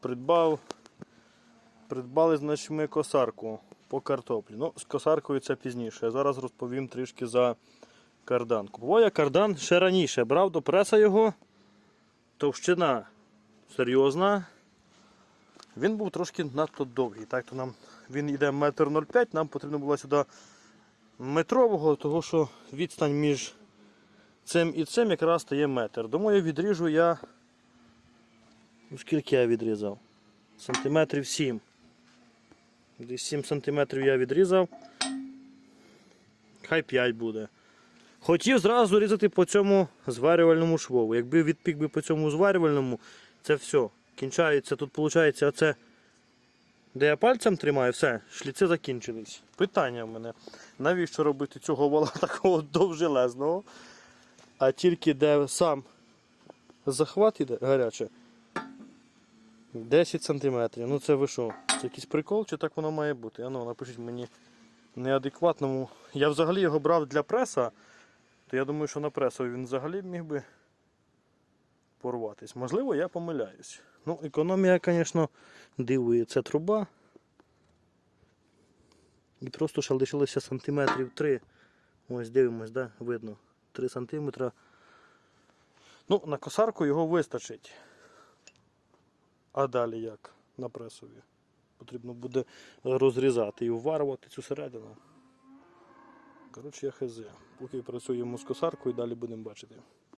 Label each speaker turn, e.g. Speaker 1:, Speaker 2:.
Speaker 1: придбав. Придбали, значить, ми косарку по картоплі. Ну, з косаркою це пізніше. Я зараз розповім трішки за кардан. Купував я кардан ще раніше. Брав до преса його. Товщина серйозна. Він був трошки надто довгий. Так, то нам він йде метр 0,5, нам потрібно було сюди метрового, того що відстань між цим і цим якраз стає метр. Думаю, відріжу я. Ну, скільки я відрізав? Сантиметрів 7. Десь 7 сантиметрів я відрізав. Хай 5 буде. Хотів зразу різати по цьому зварювальному швову. Якби відпік би по цьому зварювальному, це все. Кінчається, тут виходить оце, де я пальцем тримаю, все, шліци закінчились. Питання в мене, навіщо робити цього вала такого довжелезного, а тільки де сам захват іде гаряче. 10 сантиметрів. Ну це ви що? Це якийсь прикол чи так воно має бути? Ану, напишіть мені неадекватному. Я взагалі його брав для преса, то я думаю, що на пресові він взагалі міг би порватись. Можливо, я помиляюсь. Ну, економія, звісно, дивує. Це труба. І просто ще лишилося сантиметрів 3. Ось дивимось, да? видно. 3 сантиметра. Ну, на косарку його вистачить. А далі як на пресові? Потрібно буде розрізати і вварувати цю середину. Коротше, я хз. Поки працюємо з косаркою, далі будемо бачити.